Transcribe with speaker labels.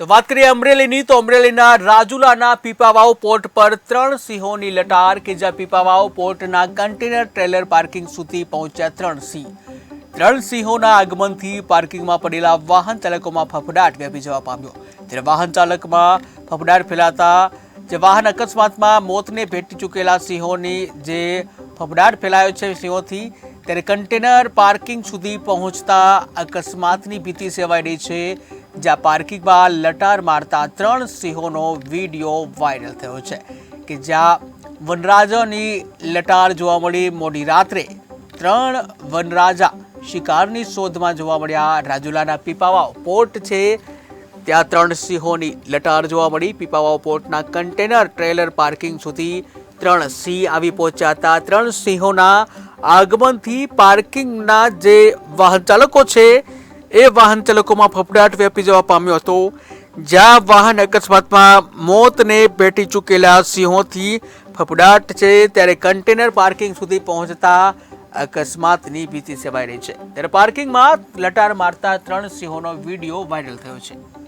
Speaker 1: તો વાત કરીએ અમરેલીની, તો અમરેલીના રાજુલાના પીપાવાવ પોર્ટ પર ત્રણ સિંહોની લટાર કે જ્યાં પીપાવાવ પોર્ટના કન્ટેનર ટ્રેલર પાર્કિંગ સુધી પહોંચ્યા ત્રણ સિંહ. ત્રણ સિંહોના આગમનથી પાર્કિંગમાં પડેલા વાહન ચાલકોમાં ફફડાટ વ્યાપી જવા પામ્યો. ત્યારે વાહન ચાલકમાં ફફડાટ ફેલાતા, જે વાહન અકસ્માતમાં મોતને ભેટી ચૂકેલા સિંહોની જે ફફડાટ ફેલાયો છે સિંહોથી, ત્યારે કન્ટેનર પાર્કિંગ સુધી પહોંચતા અકસ્માતની ભીતિ સેવાઈ રહી છે જ્યાં પાર્કિંગમાં લટાર મારતા ત્રણ સિંહોનો વીડિયો વાયરલ થયો છે કે જ્યાં વનરાજાની લટાર જોવા મળી મોડી રાત્રે ત્રણ વનરાજા શિકારની શોધમાં જોવા મળ્યા. રાજુલાના પીપાવાવ પોર્ટ છે. ત્યાં ત્રણ સિંહોની લટાર જોવા મળી. પીપાવાવ પોર્ટના કન્ટેનર ટ્રેલર પાર્કિંગ સુધી ત્રણ સિંહ આવી પહોંચ્યા હતા. ત્રણ સિંહોના આગમનથી પાર્કિંગના જે વાહન ચાલકો છે એ વાહન ચાલકોમાં ફફડાટ વ્યાપી જવા પામ્યો હતો. જ્યાં વાહન અકસ્માતમાં મોતને ભેટી ચૂકેલા સિંહોથી ફફડાટ છે. ત્યારે કન્ટેનર પાર્કિંગ સુધી પહોંચતા અકસ્માતની ભીતિ સેવાઈ રહી છે. ત્યારે પાર્કિંગમાં લટાર મારતા ત્રણ સિંહોનો વીડિયો વાયરલ થયો છે.